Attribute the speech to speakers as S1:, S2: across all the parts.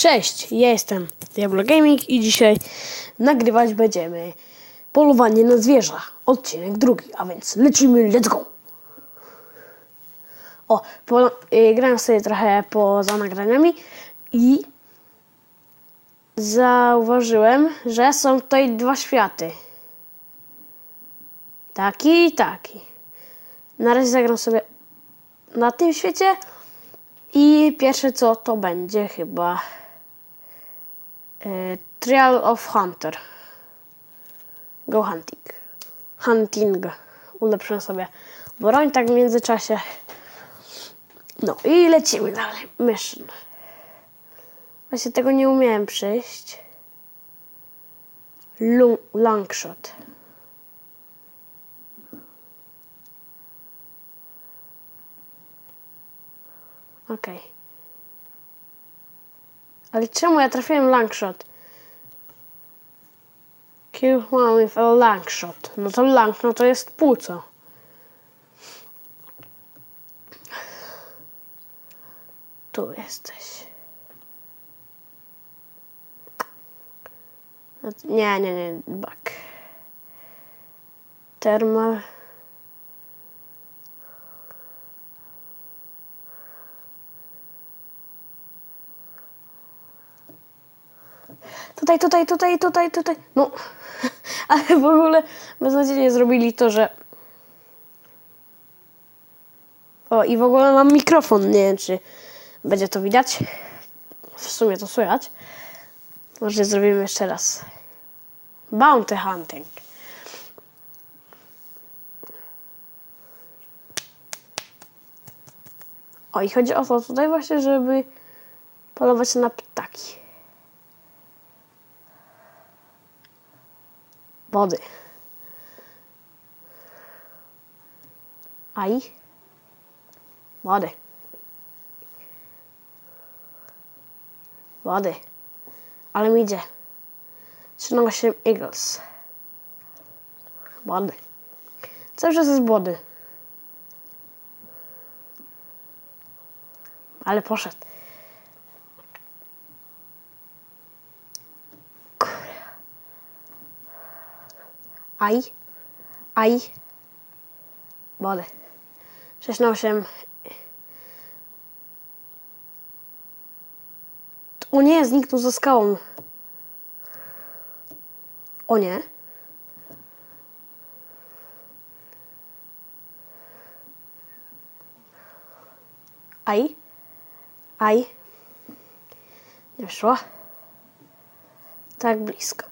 S1: Cześć, ja jestem Diablo Gaming i dzisiaj nagrywać będziemy polowanie na zwierza, odcinek drugi, a więc lecimy, let's go! O, po, y, grałem sobie trochę poza nagraniami i zauważyłem, że są tutaj dwa światy. Taki i taki. Na razie zagram sobie na tym świecie i pierwsze co to będzie chyba e, Trial of Hunter. Go hunting. Hunting. Ulepszyłem sobie broń tak w międzyczasie. No i lecimy dalej. Mission. Właśnie tego nie umiałem przejść. Lu- Long shot. Okej. Ale czemu ja trafiłem long shot? Kill one with a long shot. No to long, no to jest płuco. Tu jesteś. No Nie, nie, nie, back. Thermal. Tutaj, tutaj, tutaj, tutaj, tutaj. No, ale w ogóle beznadziejnie zrobili to, że. O, i w ogóle mam mikrofon. Nie wiem, czy będzie to widać. W sumie to słychać. Może zrobimy jeszcze raz. Bounty hunting. O, i chodzi o to tutaj właśnie, żeby polować na ptaki. Wody. Aj. Wody. Wody. Ale mi idzie. 13 Eagles. Wody. Cały czas jest wody. Ale poszedł. Aj. Aj. Wody. 6 na 8. O nie, zniknął za skałą. O nie. Aj. Aj. Nie wyszło. Tak blisko.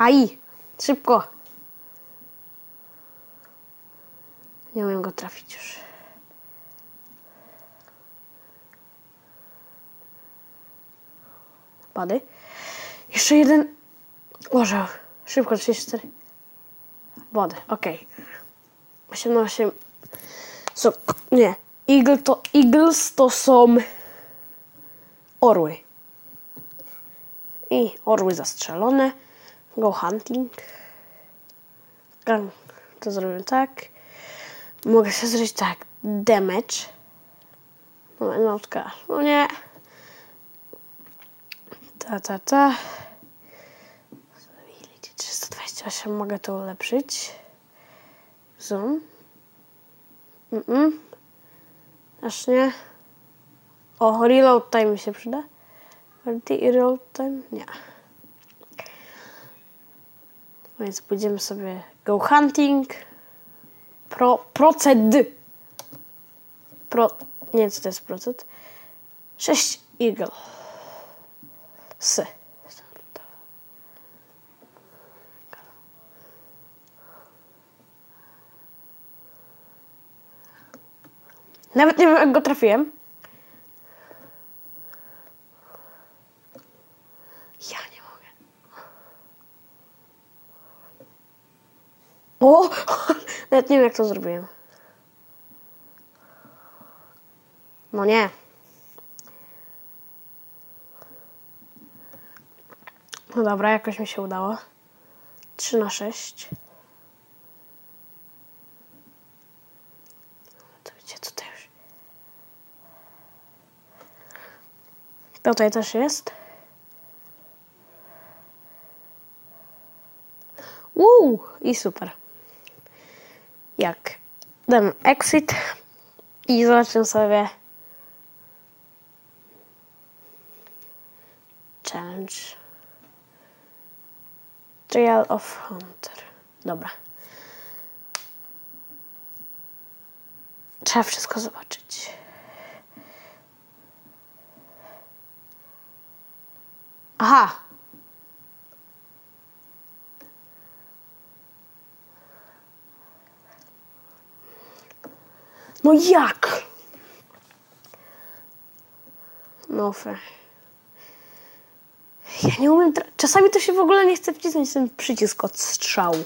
S1: Aj! Szybko! Nie umiem go trafić już. Bady. Jeszcze jeden. Może. Szybko, 34. Wody, okej. 8 na 8. So, nie. Eagle to, Eagles to są orły. I orły zastrzelone. Go hunting. To zrobię tak. Mogę sobie zrobić tak. Damage. No, notka. No nie. Ta, ta, ta. Ability 328. Mogę to ulepszyć. Zoom. Mm-mm. Aż nie. O, reload time się przyda. Reload time? Nie. Więc pójdziemy sobie go hunting. Pro, proced. Pro, nie wiem co to jest procent. 6 eagle. S. Nawet nie wiem jak go trafiłem. Ja nie mogę. O! Nawet nie wiem jak to zrobiłem. No nie. No dobra, jakoś mi się udało. 3 na 6. To wiecie, tutaj już. Tutaj też jest. Uuu, i super. Jak dam exit i zobaczę sobie challenge Trial of Hunter. Dobra. Trzeba wszystko zobaczyć. Aha. No jak? No fair. Ja nie umiem. Czasami to się w ogóle nie chce wcisnąć ten przycisk od strzału.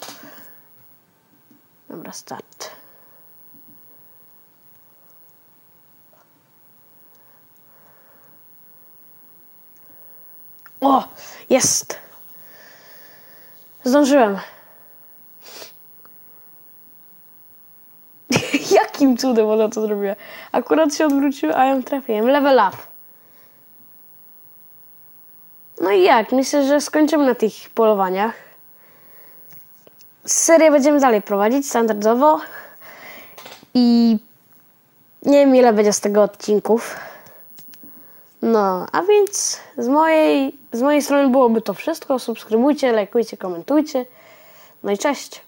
S1: Dobra, start. O, jest. Zdążyłem. Cudem ona to zrobiła? Akurat się odwróciła, a ją trafiłem. Level up. No i jak? Myślę, że skończymy na tych polowaniach. Serię będziemy dalej prowadzić standardowo. I nie wiem ile będzie z tego odcinków. No, a więc z mojej, z mojej strony byłoby to wszystko. Subskrybujcie, lajkujcie, komentujcie. No i cześć.